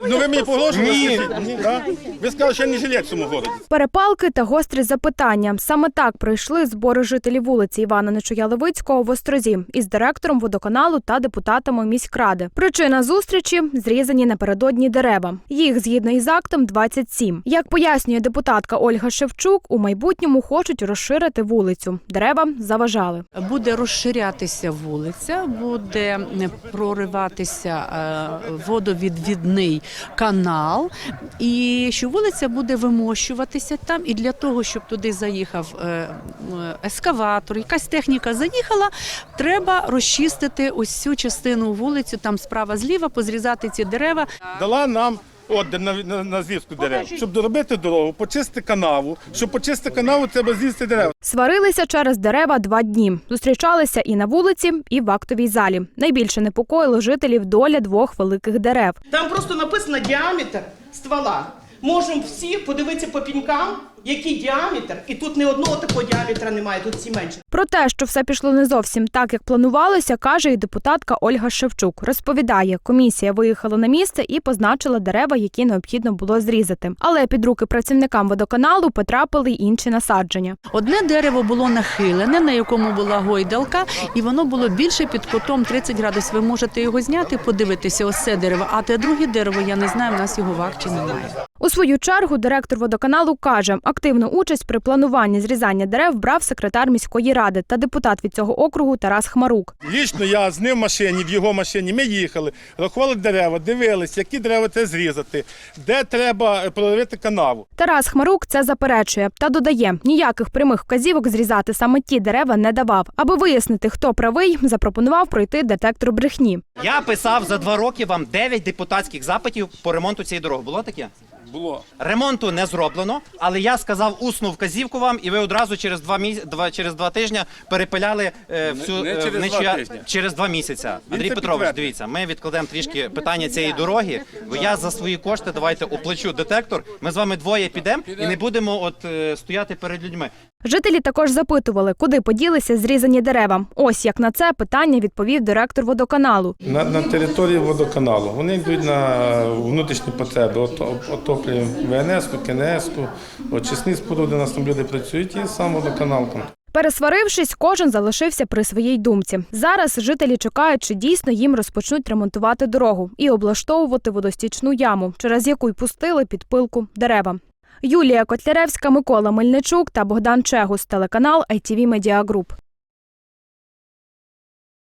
Ну ви мені погрожували? Ні. Ні, да? Ви сказали, що я не жилець в цьому городі. Перепалки та гострі запитання. Саме так пройшли збори жителів вулиці Івана Нечуя Левицького в Острозі із директором водоканалу та депутатами міськради. Причина зустрічі зрізані напередодні дерева. Їх згідно із актом 27. Як пояснює депутатка Ольга Шевчук, у майбутньому хочуть розширити вулицю. Дерева заважали. Буде розширятися вулиця, буде прориватися е, водовідвідний канал, і що вулиця буде вимощуватися там. І для того, щоб туди заїхав е, ескаватор, якась техніка заїхала, треба розчистити ось цю частину вулицю, там справа зліва, позрізати ці дерева. Дала нам ордер на, на, на зв'язку дерев, щоб доробити дорогу, почисти канаву. Щоб почисти канаву, треба з'їсти дерева. Сварилися через дерева два дні. Зустрічалися і на вулиці, і в актовій залі. Найбільше непокоїло жителів доля двох великих дерев. Там просто написано діаметр ствола. Можемо всі подивитися по пінькам, який діаметр, і тут ні одного такого діаметра немає, тут всі менше. Про те, що все пішло не зовсім так, як планувалося, каже і депутатка Ольга Шевчук. Розповідає, комісія виїхала на місце і позначила дерева, які необхідно було зрізати. Але під руки працівникам водоканалу потрапили й інші насадження. Одне дерево було нахилене, на якому була гойдалка, і воно було більше під кутом 30 градусів. Ви можете його зняти, подивитися, ось це дерево. А те друге дерево, я не знаю, в нас його в акті немає. Свою чергу директор водоканалу каже, активну участь при плануванні зрізання дерев брав секретар міської ради та депутат від цього округу Тарас Хмарук. Лічно я з ним в машині, в його машині. Ми їхали, рахували дерева, дивилися, які дерева треба зрізати, де треба проривити канаву. Тарас Хмарук це заперечує та додає, ніяких прямих вказівок зрізати саме ті дерева не давав. Аби вияснити, хто правий, запропонував пройти детектор брехні. Я писав за два роки вам 9 депутатських запитів по ремонту цієї дороги. Було таке? Було. Ремонту не зроблено, але я сказав усну вказівку вам, і ви одразу через два міс... два через два тижні перепиляли е, всю не е, через вничі- два тижні. через два місяці. Андрій це Петрович, підтвердив. дивіться, ми відкладемо трішки питання цієї дороги. Я за свої кошти давайте оплачу детектор. Ми з вами двоє підемо і не будемо от е, стояти перед людьми. Жителі також запитували, куди поділися зрізані дерева. Ось як на це питання відповів директор водоканалу. На, на території водоканалу. Вони йдуть на внутрішні потреби. От, отоплюємо ВНС, КНС, очисні споруди, у нас там люди працюють і сам водоканал там. Пересварившись, кожен залишився при своїй думці. Зараз жителі чекають, чи дійсно їм розпочнуть ремонтувати дорогу і облаштовувати водостічну яму, через яку й пустили під пилку дерева. Юлія Котляревська, Микола Мельничук та Богдан Чегус, телеканал ITV Media Group.